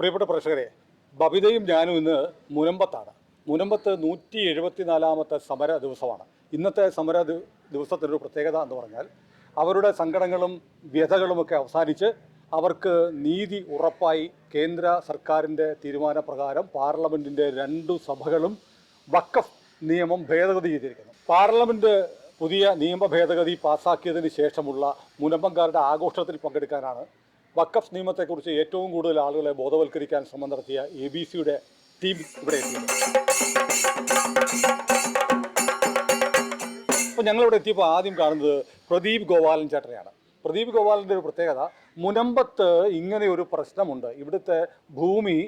പ്രിയപ്പെട്ട പ്രേക്ഷകരെ ബബിതയും ഞാനും ഇന്ന് മുനമ്പത്താണ്. മുനമ്പത്ത് നൂറ്റി എഴുപത്തിനാലാമത്തെ സമര ദിവസമാണ്. ഇന്നത്തെ സമര ദിവസത്തിനൊരു പ്രത്യേകത എന്ന് പറഞ്ഞാൽ അവരുടെ സങ്കടങ്ങളും വ്യഥകളുമൊക്കെ അവസാനിച്ച് അവർക്ക് നീതി ഉറപ്പായി കേന്ദ്ര സർക്കാരിന്റെ തീരുമാനപ്രകാരം പാർലമെന്റിന്റെ രണ്ടു സഭകളും വക്കഫ് നിയമം ഭേദഗതി ചെയ്തിരിക്കുന്നു. പാർലമെന്റ് പുതിയ നിയമ ഭേദഗതി പാസ്സാക്കിയതിന് ശേഷമുള്ള മുനമ്പങ്കാരുടെ ആഘോഷത്തിൽ പങ്കെടുക്കാനാണ് വക്കഫ് നിയമത്തെക്കുറിച്ച് ഏറ്റവും കൂടുതൽ ആളുകളെ ബോധവൽക്കരിക്കാൻ ശ്രമം നടത്തിയ എ ബി സിയുടെ ടീം ഇവിടെ അപ്പോൾ ഞങ്ങളിവിടെ എത്തിയപ്പോൾ ആദ്യം കാണുന്നത് പ്രദീപ് ഗോപാലൻ ചേട്ടനെയാണ്. പ്രദീപ് ഗോപാലന്റെ ഒരു പ്രത്യേകത മുനമ്പത്ത് ഇങ്ങനെ ഒരു പ്രശ്നമുണ്ട്. ഇവിടുത്തെ ഭൂമി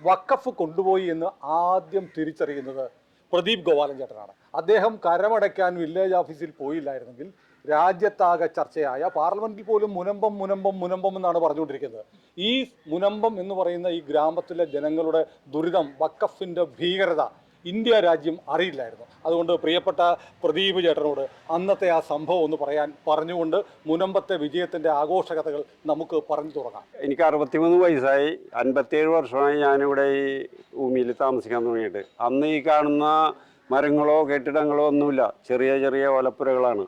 വക്കഫ് കൊണ്ടുപോയി എന്ന് ആദ്യം തിരിച്ചറിയുന്നത് പ്രദീപ് ഗോപാലൻ ചേട്ടനാണ്. അദ്ദേഹം കരമടയ്ക്കാൻ വില്ലേജ് ഓഫീസിൽ പോയില്ലായിരുന്നെങ്കിൽ രാജ്യത്താകെ ചർച്ചയായ പാർലമെന്റിൽ പോലും മുനമ്പം മുനമ്പം മുനമ്പം എന്നാണ് പറഞ്ഞുകൊണ്ടിരിക്കുന്നത്. ഈ മുനമ്പം എന്ന് പറയുന്ന ഈ ഗ്രാമത്തിലെ ജനങ്ങളുടെ ദുരിതം വക്കഫിന്റെ ഭീകരത ഇന്ത്യ രാജ്യം അറിയില്ലായിരുന്നു. അതുകൊണ്ട് പ്രിയപ്പെട്ട പ്രദീപ് ചേട്ടനോട് അന്നത്തെ ആ സംഭവം ഒന്ന് പറയാൻ പറഞ്ഞുകൊണ്ട് മുനമ്പത്തെ വിജയത്തിന്റെ ആഘോഷകഥകൾ നമുക്ക് പറഞ്ഞു തുടങ്ങാം. എനിക്ക് അറുപത്തിമൂന്ന് വയസ്സായി. അൻപത്തിയേഴ് വർഷമായി ഞാനിവിടെ ഈ ഭൂമിയിൽ താമസിക്കാൻ തുടങ്ങിയിട്ട്. അന്ന് ഈ കാണുന്ന മരങ്ങളോ കെട്ടിടങ്ങളോ ഒന്നുമില്ല. ചെറിയ ചെറിയ ഓലപ്പുരകളാണ്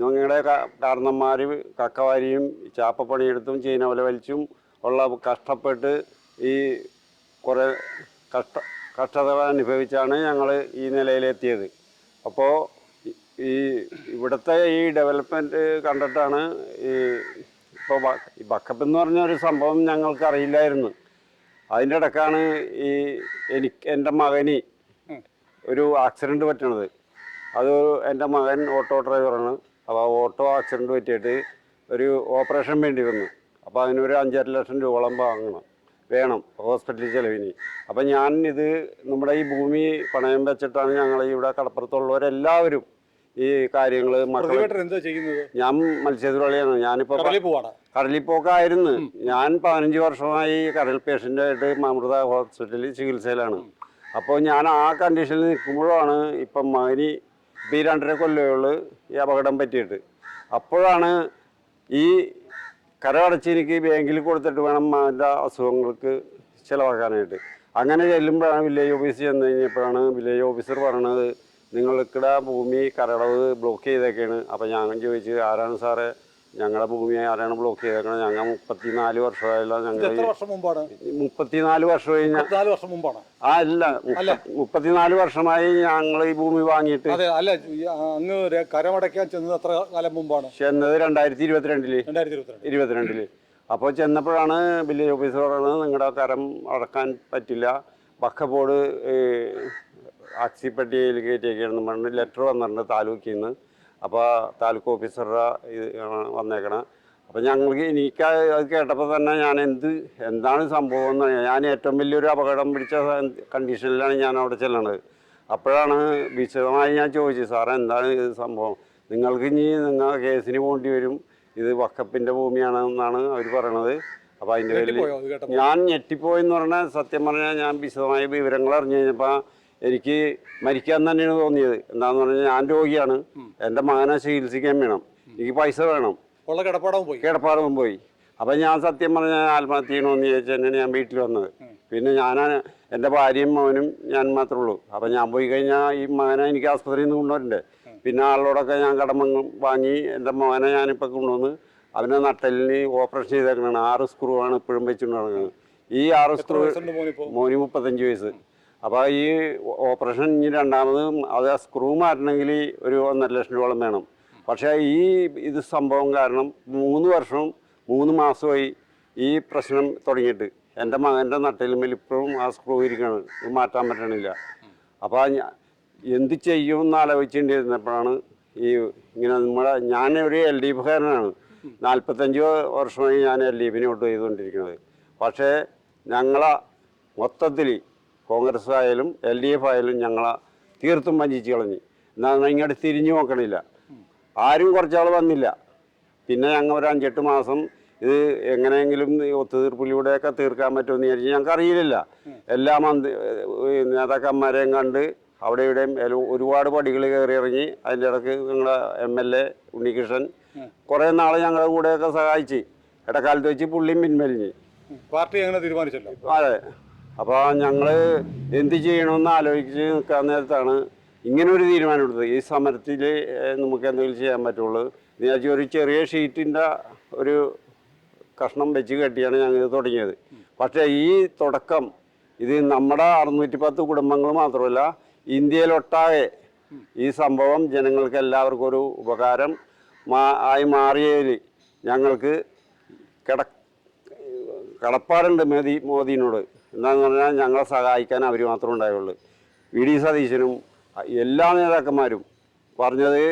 ഞങ്ങളുടെ കാരണന്മാർ കക്കവാരിയും ചാപ്പപ്പണിയെടുത്തും ചീന വല വലിച്ചും ഉള്ള കഷ്ടപ്പെട്ട് ഈ കുറേ കഷ്ട കഷ്ടത അനുഭവിച്ചാണ് ഞങ്ങൾ ഈ നിലയിലെത്തിയത്. അപ്പോൾ ഈ ഇവിടുത്തെ ഈ ഡെവലപ്മെന്റ് കണ്ടിട്ടാണ് ഈ ഇപ്പോൾ ഈ ബക്കപ്പ് എന്ന് പറഞ്ഞ ഒരു സംഭവം ഞങ്ങൾക്ക് അറിയില്ലായിരുന്നു അതിന്റെ ഇടക്കാണ് ഈ എനിക്ക് എന്റെ മകന് ഒരു ആക്സിഡന്റ് പറ്റണത്. അത് എന്റെ മകൻ ഓട്ടോ ഡ്രൈവറാണ്. അപ്പോൾ ഓട്ടോ ആക്സിഡന്റ് പറ്റിയിട്ട് ഒരു ഓപ്പറേഷൻ വേണ്ടി വന്നു. അപ്പോൾ അതിനൊരു അഞ്ചര ലക്ഷം രൂപയോളം വാങ്ങണം. വേണം ഹോസ്പിറ്റലിൽ ചിലവിന്. അപ്പം ഞാൻ ഇത് നമ്മുടെ ഈ ഭൂമി പണയം വെച്ചിട്ടാണ് ഞങ്ങൾ ഇവിടെ കടപ്പുറത്തുള്ളവരെല്ലാവരും ഈ കാര്യങ്ങൾ മക്കളെ ഞാൻ മത്സ്യത്തൊഴിലാളിയാണ്. ഞാനിപ്പോൾ കടലിപ്പോക്കായിരുന്നു. ഞാൻ പതിനഞ്ച് വർഷമായി കടൽ പേഷ്യന്റായിട്ട് അമൃത ഹോസ്പിറ്റലിൽ ചികിത്സയിലാണ്. അപ്പോൾ ഞാൻ ആ കണ്ടീഷനിൽ നിൽക്കുമ്പോഴാണ് ഇപ്പം മകനി ഇപ്പം ഈ രണ്ടര കൊല്ലമുള്ളൂ ഈ അപകടം പറ്റിയിട്ട്. അപ്പോഴാണ് ഈ കരമടച്ച് എനിക്ക് ബാങ്കിൽ കൊടുത്തിട്ട് വേണം അതിന്റെ അസുഖങ്ങൾക്ക് ചിലവാക്കാനായിട്ട്. അങ്ങനെ ചെല്ലുമ്പോഴാണ് വില്ലേജ് ഓഫീസിൽ ചെന്ന് കഴിഞ്ഞപ്പോഴാണ് വില്ലേജ് ഓഫീസർ പറഞ്ഞത് നിങ്ങൾക്കിടെ ഭൂമി കരടവ് ബ്ലോക്ക് ചെയ്തേക്കാണ്. അപ്പോൾ ഞാൻ ചോദിച്ചു ആരാണ് സാറേ? ഞങ്ങളുടെ ഭൂമി ആരാണ് ബ്ലോക്ക് ചെയ്തേക്കണം ഞങ്ങൾ മുപ്പത്തിനാല് വർഷമായല്ലോ ഇത് ഞങ്ങൾ എത്ര വർഷം മുമ്പാണ്? മുപ്പത്തിനാല് വർഷം കഴിഞ്ഞ നാല് വർഷം മുമ്പാണ്. ആ അല്ല മുപ്പ- മുപ്പത്തിനാല് വർഷമായി ഞങ്ങൾ ഈ ഭൂമി വാങ്ങിയിട്ട്. അതെ അല്ല അങ്ങ് കരമടയ്ക്കാൻ ചെന്നത് എത്ര കാലം മുമ്പാണ്? ചെന്നത് രണ്ടായിരത്തി ഇരുപത്തിരണ്ടിൽ. ഇരുപത്തിരണ്ടിൽ. അപ്പോൾ ചെന്നപ്പോഴാണ് വില്ലേജ് ഓഫീസർ പറയുന്നത് നിങ്ങളുടെ കരം അടക്കാൻ പറ്റില്ല. വക്കബോർഡ് ആക്സിപ്പട്ടികയിൽ കയറ്റിയൊക്കെയാണെന്ന് പറഞ്ഞ് ലെറ്റർ വന്നിട്ടുണ്ട് താലൂക്കിൽ നിന്ന് അപ്പോൾ താലൂക്ക് ഓഫീസറുടെ ഇത് വന്നേക്കണ. അപ്പോൾ ഞങ്ങൾക്ക് എനിക്ക് അത് കേട്ടപ്പോൾ തന്നെ ഞാൻ എന്ത് എന്താണ് സംഭവം എന്ന് ഞാൻ ഏറ്റവും വലിയൊരു അപകടം പിടിച്ച കണ്ടീഷനിലാണ് ഞാൻ അവിടെ ചെല്ലണത്. അപ്പോഴാണ് വിശദമായി ഞാൻ ചോദിച്ചത് സാറേ എന്താണ് ഇത് സംഭവം? നിങ്ങൾക്ക് ഇനി നിങ്ങൾ കേസിന് പോകേണ്ടി വരും. ഇത് വക്കപ്പിന്റെ ഭൂമിയാണ് എന്നാണ് അവർ പറയണത്. അപ്പോൾ അതിന്റെ പേരിൽ ഞാൻ ഞെട്ടിപ്പോയെന്ന് പറഞ്ഞാൽ സത്യം പറഞ്ഞാൽ ഞാൻ വിശദമായ വിവരങ്ങൾ അറിഞ്ഞു കഴിഞ്ഞപ്പോൾ എനിക്ക് മരിക്കാൻ തന്നെയാണ് തോന്നിയത്. എന്താന്ന് പറഞ്ഞാൽ ഞാൻ രോഗിയാണ്. എന്റെ മകനെ ചികിത്സിക്കാൻ വേണം. എനിക്ക് പൈസ വേണം. ഉള്ള കിടപ്പാടം പോയി. കിടപ്പാടം പോയി. അപ്പം ഞാൻ സത്യം പറഞ്ഞാൽ ആത്മഹത്യ ചെയ്യണമെന്ന് ചോദിച്ചു തന്നെയാണ് ഞാൻ വീട്ടിൽ വന്നത്. പിന്നെ ഞാൻ എന്റെ ഭാര്യയും മകനും ഞാൻ മാത്രമേ ഉള്ളൂ അപ്പം ഞാൻ പോയി കഴിഞ്ഞാൽ ഈ മകനെ എനിക്ക് ആസ്പത്രിയിൽ നിന്ന് കൊണ്ടുവരണ്ടേ. പിന്നെ ആളോടൊക്കെ ഞാൻ കടമങ്ങ് വാങ്ങി- എന്റെ എന്റെ മകനെ ഞാനിപ്പോൾ കൊണ്ടുവന്ന് അവനെ നട്ടലിന് ഓപ്പറേഷൻ ചെയ്തേക്കണാണ് ആറ് സ്ക്രൂ ആണ് ഇപ്പോഴും വെച്ചുകൊണ്ട് നടക്കുന്നത് ഈ ആറ് സ്ക്രൂ മോന് മുപ്പത്തഞ്ച് വയസ്സ്. അപ്പോൾ ഈ ഓപ്പറേഷൻ ഇനി രണ്ടാമത് അത് ആ സ്ക്രൂ മാറ്റണമെങ്കിൽ ഒരു ഒന്നര ലക്ഷം രൂപ വേണം. പക്ഷേ ഈ ഇത് സംഭവം കാരണം മൂന്ന് വർഷവും മൂന്ന് മാസമായി ഈ പ്രശ്നം തുടങ്ങിയിട്ട്. എന്റെ മകന്റെ നട്ടലുമ്പിൽ ഇപ്പോഴും ആ സ്ക്രൂ ഇരിക്കുകയാണ് മാറ്റാൻ പറ്റണില്ല. അപ്പോൾ എന്ത് ചെയ്യുമെന്ന് ആലോചിച്ചിട്ടുണ്ടിരുന്നപ്പോഴാണ് ഈ ഇങ്ങനെ നമ്മുടെ ഞാൻ ഒരു എൽ ഡി എഫുകാരനാണ് നാൽപ്പത്തഞ്ച് വർഷമായി ഞാൻ എൽ ഡി എഫിന് വോട്ട് ചെയ്തുകൊണ്ടിരിക്കുന്നത്. പക്ഷേ ഞങ്ങളെ മൊത്തത്തിൽ കോൺഗ്രസ് ആയാലും എൽ ഡി എഫ് ആയാലും ഞങ്ങളെ തീർത്തും വഞ്ചിച്ച് കളഞ്ഞു. എന്നാൽ ഇങ്ങോട്ട് തിരിഞ്ഞു നോക്കണില്ല. ആരും കുറച്ചാൾ വന്നില്ല. പിന്നെ ഞങ്ങൾ ഒരു അഞ്ചെട്ട് മാസം ഇത് എങ്ങനെയെങ്കിലും ഒത്തുതീർപ്പിലൂടെയൊക്കെ തീർക്കാൻ പറ്റുമെന്ന് വിചാരിച്ച് ഞങ്ങൾക്ക് അറിയില്ല എല്ലാ മന്ത്രി നേതാക്കന്മാരെയും കണ്ട് അവിടെ ഇവിടെയും ഒരുപാട് പടികൾ കയറി ഇറങ്ങി അതിന്റെ ഇടയ്ക്ക് ഞങ്ങളുടെ എം എൽ എ ഉണ്ണികൃഷ്ണൻ കുറേ നാൾ ഞങ്ങളുടെ കൂടെയൊക്കെ സഹായിച്ച്. ഇടക്കാലത്ത് വെച്ച് പുള്ളിയും പിൻവലിഞ്ഞ്. പാർട്ടി അങ്ങനെ തീരുമാനിച്ചല്ലോ? അതെ. അപ്പോൾ ഞങ്ങൾ എന്ത് ചെയ്യണമെന്ന് ആലോചിച്ച് നിൽക്കാൻ നേരത്താണ് ഇങ്ങനെ ഒരു തീരുമാനം എടുത്തത്. ഈ സമരത്തിൽ നമുക്ക് എന്തെങ്കിലും ചെയ്യാൻ പറ്റുള്ളൂ. വെച്ചാൽ ഒരു ചെറിയ ഷീറ്റിന്റെ ഒരു കഷ്ണം വെച്ച് കെട്ടിയാണ് ഞങ്ങൾ തുടങ്ങിയത്. പക്ഷേ ഈ തുടക്കം ഇത് നമ്മുടെ അറുന്നൂറ്റി പത്ത് കുടുംബങ്ങൾ മാത്രമല്ല ഇന്ത്യയിലൊട്ടാകെ ഈ സംഭവം ജനങ്ങൾക്ക് എല്ലാവർക്കും ഒരു ഉപകാരം ആയി മാറിയതിൽ ഞങ്ങൾക്ക് കിട കടപ്പാടുണ്ട് മോദി മോദിനോട്. എന്താന്ന് പറഞ്ഞാൽ ഞങ്ങളെ സഹായിക്കാൻ അവർ മാത്രമേ ഉണ്ടായുള്ളൂ. വി ഡി സതീശനും എല്ലാ നേതാക്കന്മാരും പറഞ്ഞത്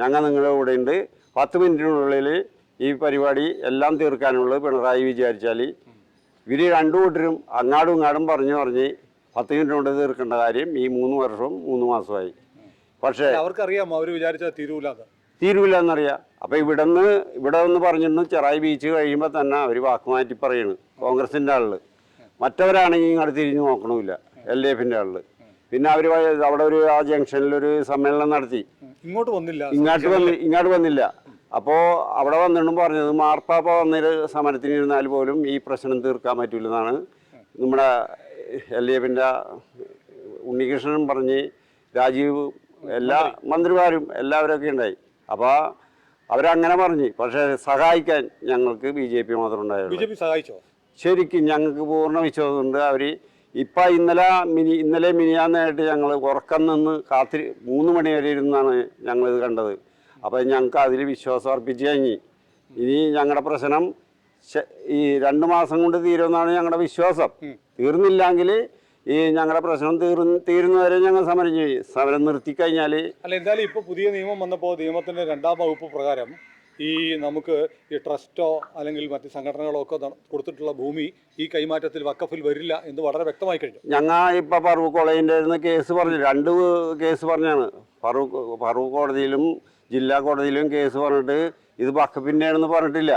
ഞങ്ങൾ നിങ്ങളുടെ കൂടെ ഉണ്ട് പത്ത് മിനിറ്റിനുള്ളിൽ ഈ പരിപാടി എല്ലാം തീർക്കാനുള്ളത് പിണറായി വിചാരിച്ചാൽ ഇവർ രണ്ടു കൂട്ടരും അങ്ങാടും ഇങ്ങാടും പറഞ്ഞു പറഞ്ഞ് പത്ത് മിനിറ്റ് കൊണ്ട് തീർക്കേണ്ട കാര്യം ഈ മൂന്ന് വർഷവും മൂന്ന് മാസമായി. പക്ഷേ അവർക്കറിയാം അവർ വിചാരിച്ചാൽ തീരൂല തീരുവില്ല എന്നറിയാം അപ്പോൾ ഇവിടെ നിന്ന് ഇവിടെ നിന്ന് പറഞ്ഞിരുന്നു ചെറായി ബീച്ച് കഴിയുമ്പോൾ തന്നെ അവർ വാക്കുമാറ്റി പറയുന്നു കോൺഗ്രസിന്റെ ആളിൽ മറ്റവരാണെങ്കിൽ ഇങ്ങോട്ട് തിരിഞ്ഞു നോക്കണമില്ല. എൽ ഡി എഫിന്റെ ആളിൽ പിന്നെ അവർ അവിടെ ഒരു ആ ജംഗ്ഷനിൽ ഒരു സമ്മേളനം നടത്തി. ഇങ്ങോട്ട് വന്നില്ല. ഇങ്ങോട്ട് വന്ന് ഇങ്ങോട്ട് വന്നില്ല. അപ്പോൾ അവിടെ വന്നിട്ടും പറഞ്ഞത് മാർപ്പാപ്പ വന്നൊരു സമരത്തിന് ഇരുന്നാൽ പോലും ഈ പ്രശ്നം തീർക്കാൻ പറ്റില്ലെന്നാണ് നമ്മുടെ എൽ ഡി എഫിന്റെ ഉണ്ണികൃഷ്ണനും പറഞ്ഞ് രാജീവ് എല്ലാ മന്ത്രിമാരും എല്ലാവരൊക്കെ ഉണ്ടായി. അപ്പോൾ അവരങ്ങനെ പറഞ്ഞ്. പക്ഷേ സഹായിക്കാൻ ഞങ്ങൾക്ക് ബി ജെ പി മാത്രമേ ബി ഉണ്ടായുള്ളൂ ജെ പി സഹായിച്ചോ? ശരിക്കും ഞങ്ങൾക്ക് പൂർണ വിശ്വാസമുണ്ട്. അവർ ഇപ്പം ഇന്നലെ മിനി ഇന്നലെ മിനിയാന്നായിട്ട് ഞങ്ങൾ ഉറക്കം നിന്ന് കാത്തിരി മൂന്ന് മണി വരെ ഇരുന്നാണ് ഞങ്ങളിത് കണ്ടത്. അപ്പം ഞങ്ങൾക്ക് അതിൽ വിശ്വാസം അർപ്പിച്ച് കഴിഞ്ഞ്. ഇനി ഞങ്ങളുടെ പ്രശ്നം ഈ രണ്ട് മാസം കൊണ്ട് തീരുമെന്നാണ് ഞങ്ങളുടെ വിശ്വാസം. തീർന്നില്ലെങ്കിൽ ഈ ഞങ്ങളുടെ പ്രശ്നം തീർന്ന് തീരുന്നവരെ ഞങ്ങൾ സമരം ചെയ്യും. സമരം നിർത്തിക്കഴിഞ്ഞാൽ അല്ല എന്തായാലും ഇപ്പോൾ പുതിയ നിയമം വന്നപ്പോൾ നിയമത്തിന്റെ രണ്ടാം വകുപ്പ് പ്രകാരം ഈ നമുക്ക് ഈ ട്രസ്റ്റോ അല്ലെങ്കിൽ മറ്റ് സംഘടനകളോ ഒക്കെ കൊടുത്തിട്ടുള്ള ഭൂമി ഈ കൈമാറ്റത്തിൽ വക്കഫിൽ വരില്ല എന്ന് വളരെ വ്യക്തമായി കഴിഞ്ഞു. ഞങ്ങൾ ഇപ്പം ഫറൂഖ് കോളേജിന്റെ കേസ് പറഞ്ഞു രണ്ട് കേസ് പറഞ്ഞാണ്. ഫറൂഖ് ഫറൂഖ് കോടതിയിലും ജില്ലാ കോടതിയിലും കേസ് പറഞ്ഞിട്ട് ഇത് വക്കഫിന്റെ ആണെന്ന് പറഞ്ഞിട്ടില്ല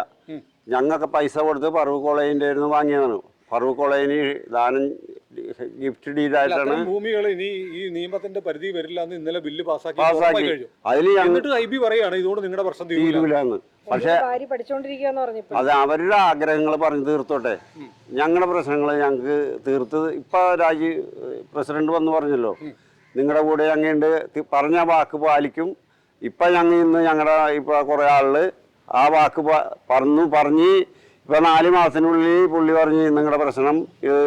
ഞങ്ങൾക്ക് പൈസ കൊടുത്ത് ഫറൂഖ് കോളേജിന്റെ ആയിരുന്നു വാങ്ങിയതാണ്. ഫറൂഖ് കോളേജിന് ദാനം ഗിഫ്റ്റ് ഡീഡായിട്ടാണ് അത്തരം ഭൂമികൾ ഇനി ഈ നിയമത്തിന്റെ പരിധി വരില്ല എന്ന് ഇന്നലെ ബില്ല് പാസ്സാക്കി. പാസ്സാക്കി അതിൽ എന്നിട്ട് ഐ ബി പറയാണ് ഇതുകൊണ്ട് നിങ്ങളുടെ പ്രശ്നം തീരൂല. തീരൂലെന്ന്. പക്ഷേ അത് അവരുടെ ആഗ്രഹങ്ങൾ പറഞ്ഞു തീർത്തോട്ടെ. ഞങ്ങളുടെ പ്രശ്നങ്ങൾ ഞങ്ങൾക്ക് തീർത്ത് ഇപ്പൊ രാജി പ്രസിഡന്റ് വന്ന് പറഞ്ഞല്ലോ. നിങ്ങളുടെ കൂടെ ഞങ്ങളുണ്ട് പറഞ്ഞ വാക്ക് പാലിക്കും. ഇപ്പൊ ഞങ്ങൾ ഇന്ന് ഞങ്ങളുടെ ഇപ്പൊ കുറെ ആൾ ആ വാക്ക് പറഞ്ഞു പറഞ്ഞ് ഇപ്പൊ നാല് മാസത്തിനുള്ളിൽ പുള്ളി പറഞ്ഞ് നിങ്ങളുടെ പ്രശ്നം ഇത്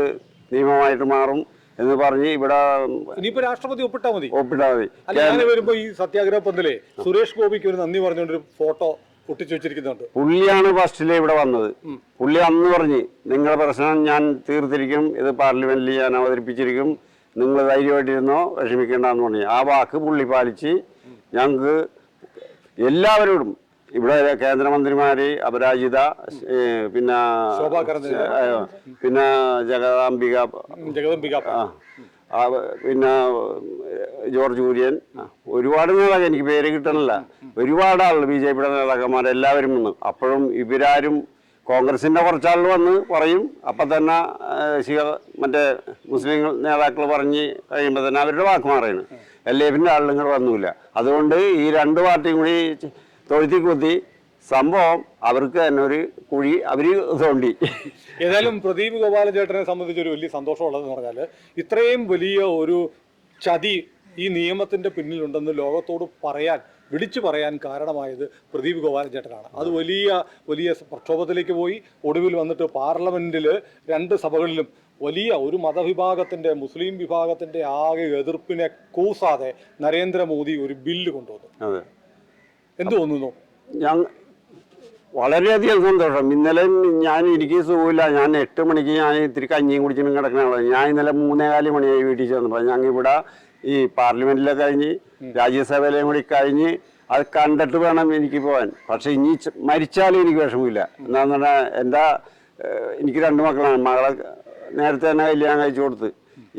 നിയമമായിട്ട് മാറും എന്ന് പറഞ്ഞ് ഇവിടെ ഇനിയിപ്പോ രാഷ്ട്രപതി ഒപ്പിട്ടാ മതി. ഒപ്പിട്ടാ മതി. ഞാൻ വരുമ്പോ ഈ സത്യാഗ്രഹ പന്തലേ സുരേഷ് ഗോപിക്ക് ഒരു നന്ദി പറഞ്ഞുകൊണ്ട് ഒരു ഫോട്ടോ ഒട്ടിച്ചു വെച്ചിരിക്കുന്നുണ്ട്. പുള്ളിയാണ് ഫസ്റ്റിലെ ഇവിടെ വന്നത്. പുള്ളി അന്ന് പറഞ്ഞ് നിങ്ങളുടെ പ്രശ്നം ഞാൻ തീർത്തിരിക്കും ഇത് പാർലമെന്റിൽ ഞാൻ അവതരിപ്പിച്ചിരിക്കും നിങ്ങൾ ധൈര്യമായിട്ടിരുന്നോ വിഷമിക്കേണ്ടെന്ന് പറഞ്ഞു. ആ വാക്ക് പുള്ളി പാലിച്ച് ഞങ്ങൾക്ക് എല്ലാവരോടും ഇവിടെ കേന്ദ്രമന്ത്രിമാരെ അപരാജിത പിന്നെ പിന്നെ ജഗദാംബിക ജഗദംബിക. പിന്നെ ജോർജ് കുര്യൻ. ഒരുപാട് നേതാക്കൾ എനിക്ക് പേര് കിട്ടണില്ല. ഒരുപാട് ആളുകൾ ബി ജെ പിയുടെ നേതാക്കന്മാർ എല്ലാവരും വന്നു. അപ്പോഴും ഇവരാരും കോൺഗ്രസിന്റെ കുറച്ചാളുകൾ വന്ന് പറയും. അപ്പം തന്നെ ശിഖർ ശിവ മറ്റേ മുസ്ലിം നേതാക്കൾ പറഞ്ഞ് കഴിയുമ്പോൾ തന്നെ അവരുടെ വാക്ക് മാറിയാണ് എൽ എഫിന്റെ ആളുകൾ വന്നില്ല അതുകൊണ്ട് ഈ രണ്ട് പാർട്ടിയും കൂടി തൊഴുത്തി കുത്തി സംഭവം അവർക്ക് തന്നെ ഒരു കുഴി അവർ തോണ്ടി ഏതായാലും പ്രദീപ് ഗോപാലൻ ചേട്ടനെ സംബന്ധിച്ച് ഒരു വലിയ സന്തോഷമുള്ളതെന്ന് പറഞ്ഞാൽ ഇത്രയും വലിയ ഒരു ചതി ഈ നിയമത്തിന്റെ പിന്നിലുണ്ടെന്ന് ലോകത്തോട് പറയാൻ വിളിച്ചു പറയാൻ കാരണമായത് പ്രദീപ് ഗോപാലൻ ചേട്ടനാണ് അത് വലിയ വലിയ പ്രക്ഷോഭത്തിലേക്ക് പോയി. ഒടുവിൽ വന്നിട്ട് പാർലമെന്റിൽ രണ്ട് സഭകളിലും വലിയ ഒരു മതവിഭാഗത്തിന്റെ മുസ്ലിം വിഭാഗത്തിന്റെ ആകെ എതിർപ്പിനെ കൂസാതെ നരേന്ദ്രമോദി ഒരു ബില്ല് കൊണ്ടുവന്നു. എന്ത് തോന്നുന്നു? ഞാൻ വളരെയധികം സന്തോഷം. ഇന്നലെ ഞാൻ എനിക്ക് സുഖമില്ല ഞാൻ എട്ട് മണിക്ക് ഞാൻ ഇത്തിരി കഞ്ഞിയും കുടിച്ചിട്ട് കിടക്കുന്ന ഞാൻ ഇന്നലെ മൂന്നേകാൽ മണിയായി വീട്ടിൽ ചെന്നപ്പോൾ ഞങ്ങൾ ഇവിടെ ഈ പാർലമെന്റിലെ കഴിഞ്ഞ് രാജ്യസഭയിലെയും കൂടി കഴിഞ്ഞ് അത് കണ്ടിട്ട് വേണം എനിക്ക് പോകാൻ. പക്ഷെ ഇനി മരിച്ചാലും എനിക്ക് വിഷമമില്ല. എന്താന്ന് പറഞ്ഞാൽ എന്താ എനിക്ക് രണ്ട് മക്കളാണ്. മകളെ നേരത്തെ തന്നെ കല്യാണം കഴിച്ചു കൊടുത്ത്.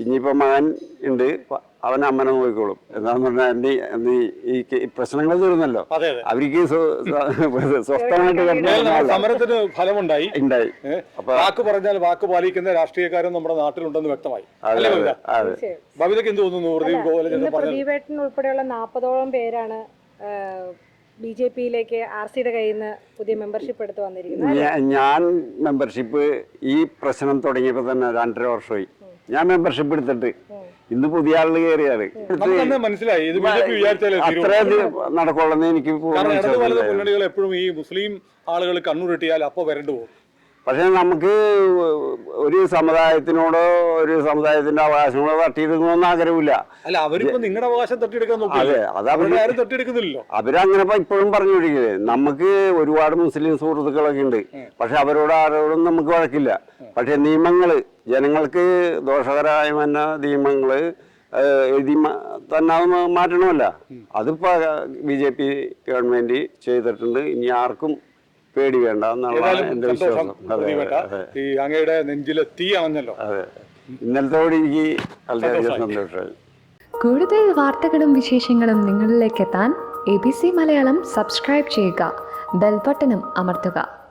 ഇനിയിപ്പോൾ മകൻ ഉണ്ട്. അവൻ അമ്മനെ നോക്കിക്കോളും. എന്താന്ന് പറഞ്ഞാൽ നീ നീ ഈ ഈ പ്രശ്നങ്ങൾ തീർന്നല്ലോ. അതെ അതെ. അവർക്ക് സ്വ- സ്വ- സ്വസ്ഥമായിട്ട്. സമരത്തിന് ഫലമുണ്ടായി. ഉണ്ടായി. വാക്ക് പറഞ്ഞാൽ വാക്ക് പാലിക്കുന്ന രാഷ്ട്രീയക്കാരും നമ്മുടെ നാട്ടിലുണ്ടെന്ന് വ്യക്തമായി. ബബിതയ്ക്ക് എന്ത് തോന്നുന്നു പ്രദീപേട്ടൻ ഉൾപ്പെടെയുള്ള നാൽപ്പതോളം പേരാണ് ബി ജെ പിയിലേക്ക് ആർ സിയുടെ കയ്യിൽ നിന്ന് പുതിയ മെമ്പർഷിപ്പ് എടുത്ത് വന്നിരിക്കുന്നത് ഞാൻ മെമ്പർഷിപ്പ് ഈ പ്രശ്നം തുടങ്ങിയപ്പോൾ തന്നെ രണ്ടര വർഷമായി. ഞാൻ മെമ്പർഷിപ്പ് എടുത്തിട്ട്. ഇന്ന് പുതിയ ആളുകൾ കയറിയാണ് മനസ്സിലായി. അത്രയധികം നടക്കുള്ളതെന്ന് എനിക്ക് മുന്നണികൾ എപ്പോഴും ഈ മുസ്ലിം ആളുകൾ കണ്ണൂരിട്ടിയാൽ അപ്പൊ വരണ്ടു പോകും. പക്ഷെ നമുക്ക് ഒരു സമുദായത്തിനോടോ ഒരു സമുദായത്തിന്റെ അവകാശങ്ങളോ തട്ടിയെടുക്കണമെന്ന് ആഗ്രഹമില്ല. അല്ല അവരിപ്പോ നിങ്ങളുടെ അവകാശം തട്ടിയെടുക്കാൻ നോക്കില്ല? അതെ അത് അവരുടെ അവർ ആരും തട്ടിയെടുക്കുന്നില്ലല്ലോ. അവരങ്ങനെ ഇപ്പോഴും പറഞ്ഞു പറഞ്ഞുകൊണ്ടിരിക്കുന്നത് നമുക്ക് ഒരുപാട് മുസ്ലിം സുഹൃത്തുക്കളൊക്കെ ഉണ്ട് പക്ഷെ അവരോട് ആരോടും നമുക്ക് വഴക്കില്ല. പക്ഷെ നിയമങ്ങൾ ജനങ്ങൾക്ക് ദോഷകരമായ വന്ന നിയമങ്ങൾ എഴുതി തന്നെ അത് മാറ്റണമല്ല. അതിപ്പോ ബി ജെ പി ഗവൺമെന്റ് ചെയ്തിട്ടുണ്ട്. ഇനി ആർക്കും പേടി വേണ്ട എന്നുള്ളതാണ് എന്റെ വിശ്വാസം. ഈ അങ്ങയുടെ നെഞ്ചിലെ തീ അണഞ്ഞല്ലോ. അതെ എനിക്ക് വളരെയധികം സന്തോഷമായി. കൂടുതൽ വാർത്തകളും വിശേഷങ്ങളും നിങ്ങളിലേക്ക് എത്താൻ A B C Malayalam subscribe ചെയ്യുക. ബെൽബട്ടനും അമർത്തുക.